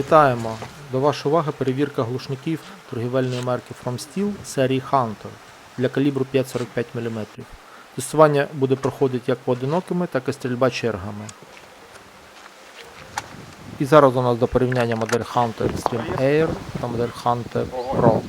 Вітаємо! До вашої уваги перевірка глушників торгівельної марки From Steel серії Hunter для калібру 5,45 мм. Тестування буде проходити як поодинокими, так і стрільба чергами. І зараз у нас до порівняння модель Hunter Extreme Air та модель Hunter Pro.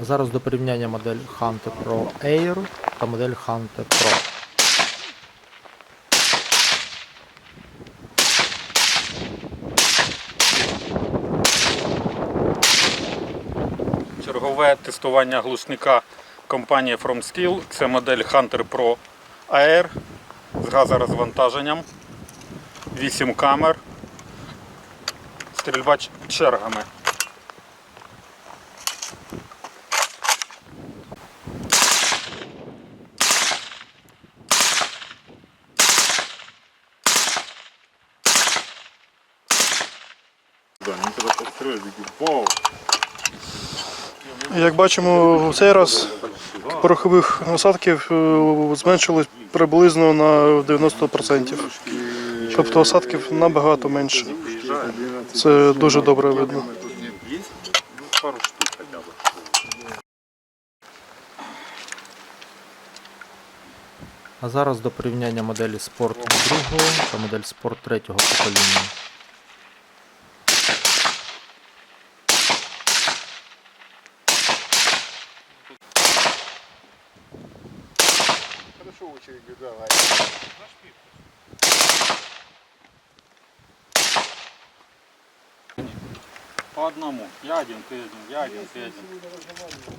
Зараз до порівняння модель Hunter Pro Air та модель Hunter Pro. Чергове тестування глушника компанії From Steel. Це модель Hunter Pro Air з газорозвантаженням, 8 камер, стрільба чергами. Як бачимо, в цей раз порохових осадків е, зменшилось приблизно на 90%. Тобто осадків набагато менше. Це дуже добре видно. А зараз до порівняння моделі Sport 2 та модель Sport 3 покоління. Хорошо очередь бежала. По одному. Я один, ти один, я один, ти один.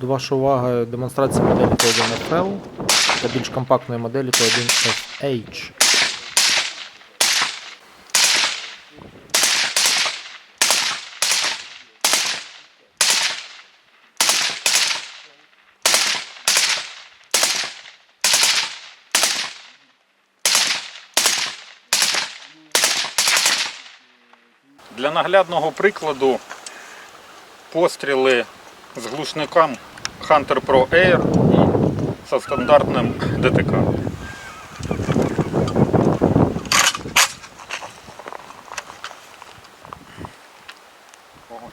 До вашої уваги демонстрація моделі T1 FL та більш компактної моделі T1 Для наглядного прикладу постріли з глушником Hunter Pro Air і зі стандартним ДТК. Вогонь.